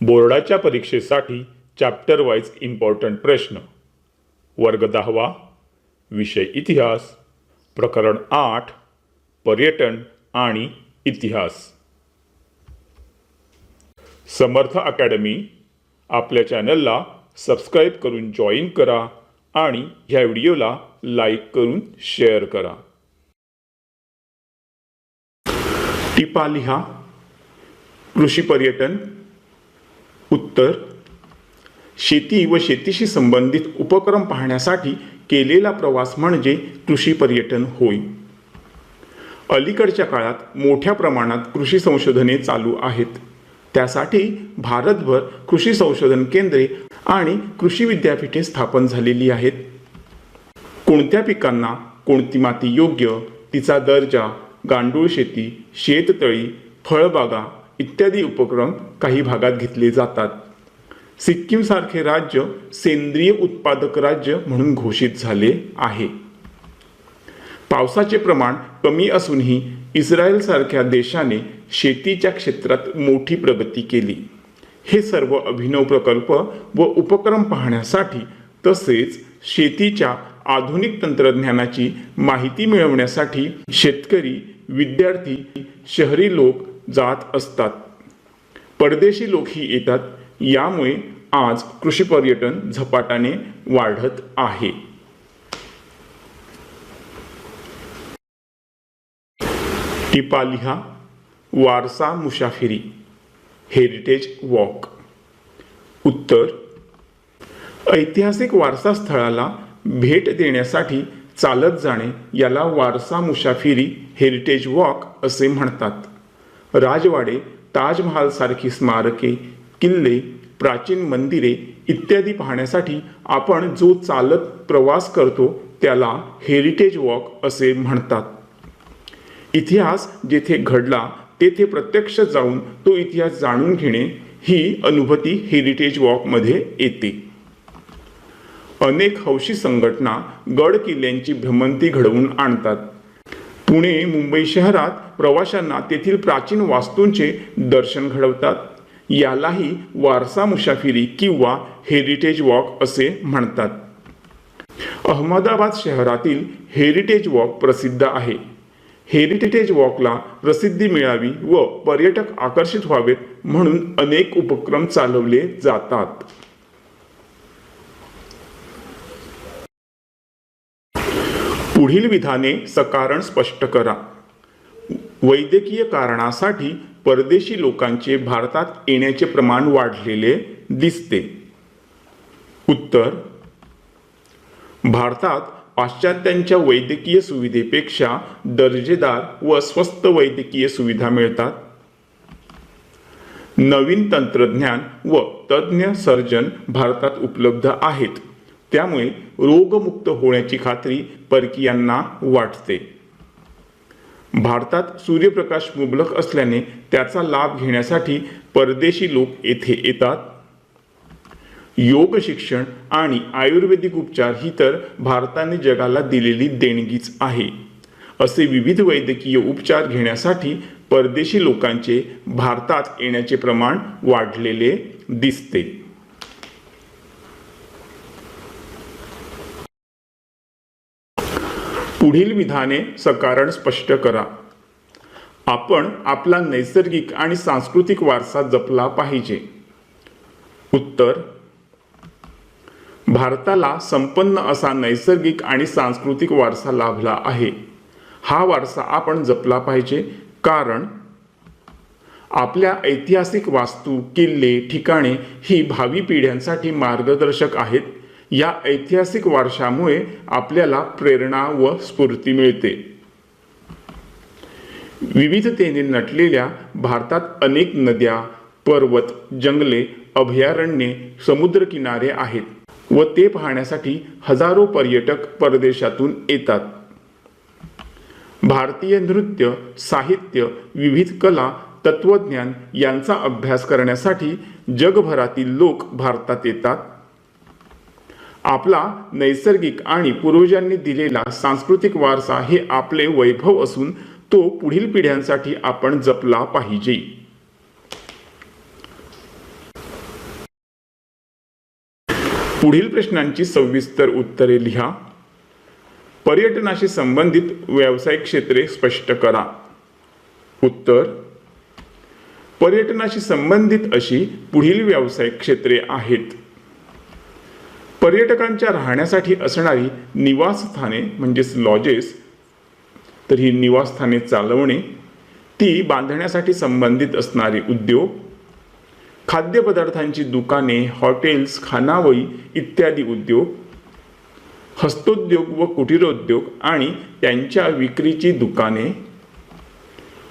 बोर्डाच्या परीक्षेसाठी chapter wise important प्रश्न. वर्ग दहावा विषय इतिहास प्रकरण आठ पर्यटन आणि इतिहास. समर्थ अकॅडमी आपल्या चॅनलला सबस्क्राईब करून जॉईन करा आणि ह्या व्हिडिओला लाईक करून शेअर करा. टिपा लिहा कृषी पर्यटन उत्तर शेती व शेतीशी संबंधित उपक्रम पाहण्यासाठी केलेला प्रवास म्हणजे कृषी पर्यटन होय. अलीकडच्या काळात मोठ्या प्रमाणात कृषी संशोधने चालू आहेत. त्यासाठी भारतभर कृषी संशोधन केंद्रे आणि कृषी विद्यापीठे स्थापन झालेली आहेत. कोणत्या पिकांना कोणती माती योग्य तिचा दर्जा गांडूळ शेती शेततळी फळबागा इत्यादी उपक्रम काही भागात घेतले जातात. सिक्कीमसारखे राज्य सेंद्रिय उत्पादक राज्य म्हणून घोषित झाले आहे. पावसाचे प्रमाण कमी असूनही इस्रायलसारख्या देशाने शेतीच्या क्षेत्रात मोठी प्रगती केली. हे सर्व अभिनव प्रकल्प व उपक्रम पाहण्यासाठी तसेच शेतीच्या आधुनिक तंत्रज्ञानाची माहिती मिळवण्यासाठी शेतकरी विद्यार्थी शहरी लोक जात असतात. परदेशी लोकही येतात. यामुळे आज कृषी पर्यटन झपाट्याने वाढत आहे. टिपा लिहा वारसा मुसाफिरी हेरिटेज वॉक उत्तर ऐतिहासिक वारसा स्थळाला भेट देण्यासाठी चालत जाणे याला वारसा मुसाफिरी हेरिटेज वॉक असे म्हणतात. राजवाडे ताजमहाल सारखी स्मारके किल्ले प्राचीन मंदिरे इत्यादी पाहण्यासाठी आपण जो चालत प्रवास करतो त्याला हेरिटेज वॉक असे म्हणतात. इतिहास जेथे घडला तेथे प्रत्यक्ष जाऊन तो इतिहास जाणून घेणे ही अनुभूती हेरिटेज वॉकमध्ये येते. अनेक हौशी संघटना गड किल्ल्यांची भ्रमंती घडवून आणतात. पुणे मुंबई शहरात प्रवाशांना तेथील प्राचीन वास्तूंचे दर्शन घडवतात. यालाही वारसा मुसाफिरी किंवा हेरिटेज वॉक असे म्हणतात. अहमदाबाद शहरातील हेरिटेज वॉक प्रसिद्ध आहे. हेरिटेज वॉकला प्रसिद्धी मिळावी व पर्यटक आकर्षित व्हावेत म्हणून अनेक उपक्रम चालवले जातात. पुढील विधाने सकारण स्पष्ट करा. वैद्यकीय कारणासाठी परदेशी लोकांचे भारतात येण्याचे प्रमाण वाढलेले दिसते. उत्तर भारतात पाश्चात्यांच्या वैद्यकीय सुविधेपेक्षा दर्जेदार व स्वस्त वैद्यकीय सुविधा मिळतात. नवीन तंत्रज्ञान व तज्ज्ञ सर्जन भारतात उपलब्ध आहेत. त्यामुळे रोगमुक्त होण्याची खात्री परकीयांना वाटते. भारतात सूर्यप्रकाश मुबलक असल्याने त्याचा लाभ घेण्यासाठी परदेशी लोक येथे येतात. योग शिक्षण आणि आयुर्वेदिक उपचार ही तर भारताने जगाला दिलेली देणगीच आहे. असे विविध वैद्यकीय उपचार घेण्यासाठी परदेशी लोकांचे भारतात येण्याचे प्रमाण वाढलेले दिसते. पुढील विधाने सकारण स्पष्ट करा. आपण आपला नैसर्गिक आणि सांस्कृतिक वारसा जपला पाहिजे. उत्तर भारताला संपन्न असा नैसर्गिक आणि सांस्कृतिक वारसा लाभला आहे. हा वारसा आपण जपला पाहिजे कारण आपल्या ऐतिहासिक वास्तू किल्ले ठिकाणे ही भावी पिढ्यांसाठी मार्गदर्शक आहेत. या ऐतिहासिक वारशामुळे आपल्याला प्रेरणा व स्फूर्ती मिळते. विविधतेने नटलेल्या भारतात अनेक नद्या पर्वत जंगले अभयारण्ये समुद्रकिनारे आहेत व ते पाहण्यासाठी हजारो पर्यटक परदेशातून येतात. भारतीय नृत्य साहित्य विविध कला तत्वज्ञान यांचा अभ्यास करण्यासाठी जगभरातील लोक भारतात येतात. आपला नैसर्गिक आणि पूर्वजांनी दिलेला सांस्कृतिक वारसा हे आपले वैभव असून तो पुढील पिढ्यांसाठी आपण जपला पाहिजे. पुढील प्रश्नांची सविस्तर उत्तरे लिहा. पर्यटनाशी संबंधित व्यावसायिक क्षेत्रे स्पष्ट करा. उत्तर पर्यटनाशी संबंधित अशी पुढील व्यावसायिक क्षेत्रे आहेत. पर्यटकांच्या राहण्यासाठी असणारी निवासस्थाने म्हणजेच लॉजेस तर ही निवासस्थाने चालवणे ती बांधण्यासाठी संबंधित असणारे उद्योग खाद्यपदार्थांची दुकाने हॉटेल्स खानावळी इत्यादी उद्योग हस्तोद्योग व कुटीरोद्योग आणि त्यांच्या विक्रीची दुकाने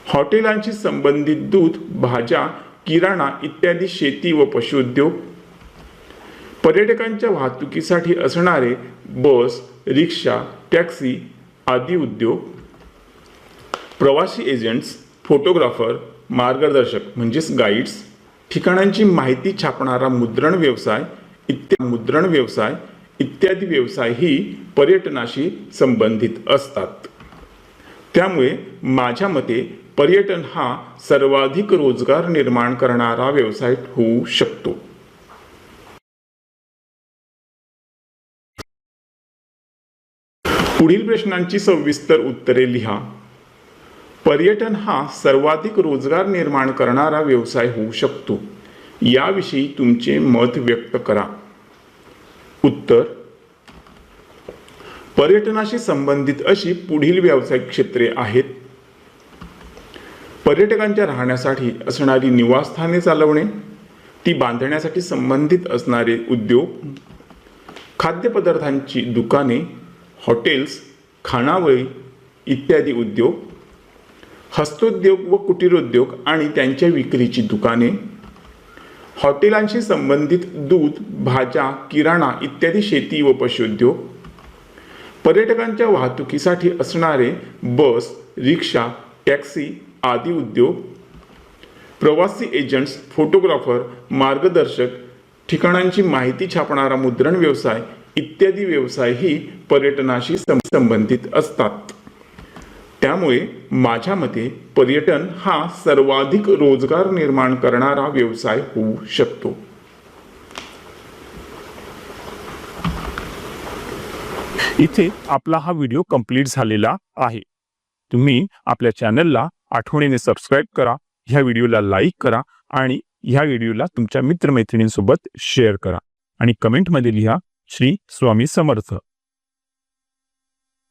हॉटेलांशी संबंधित दूध भाज्या किराणा इत्यादी शेती व पशुउद्योग पर्यटकांच्या वाहतुकीसाठी असणारे बस रिक्षा टॅक्सी आदी उद्योग प्रवासी एजंट्स फोटोग्राफर मार्गदर्शक म्हणजेच गाईड्स ठिकाणांची माहिती छापणारा मुद्रण व्यवसाय इत्या मुद्रण व्यवसाय इत्यादी व्यवसाय ही पर्यटनाशी संबंधित असतात. त्यामुळे माझ्या मते पर्यटन हा सर्वाधिक रोजगार निर्माण करणारा व्यवसाय होऊ शकतो. पुढील प्रश्नांची सविस्तर उत्तरे लिहा. पर्यटन हा सर्वाधिक रोजगार निर्माण करणारा व्यवसाय होऊ शकतो. याविषयी तुमचे मत व्यक्त करा. उत्तर पर्यटनाशी संबंधित अशी पुढील व्यावसायिक क्षेत्रे आहेत. पर्यटकांच्या राहण्यासाठी असणारी निवासस्थाने चालवणे ती बांधण्यासाठी संबंधित असणारे उद्योग खाद्यपदार्थांची दुकाने हॉटेल्स खानावळी इत्यादी उद्योग हस्तोद्योग व कुटीरोद्योग आणि त्यांच्या विक्रीची दुकाने हॉटेलांशी संबंधित दूध भाज्या किराणा इत्यादी शेती व पशुउद्योग पर्यटकांच्या वाहतुकीसाठी असणारे बस रिक्षा टॅक्सी आदी उद्योग प्रवासी एजंट्स फोटोग्राफर मार्गदर्शक ठिकाणांची माहिती छापणारा मुद्रण व्यवसाय इत्यादी व्यवसाय ही पर्यटनाशी संबंधित असतात. त्यामुळे माझ्या मते पर्यटन हा सर्वाधिक रोजगार निर्माण करणारा व्यवसाय होऊ शकतो. इथे आपला हा व्हिडिओ कंप्लीट झालेला आहे. तुम्ही आपल्या चॅनलला आठवणीने सबस्क्राईब करा ह्या व्हिडिओला लाईक करा आणि ह्या व्हिडिओला तुमच्या मित्रमैत्रिणींसोबत शेअर करा आणि कमेंटमध्ये लिहा श्री स्वामी समर्थ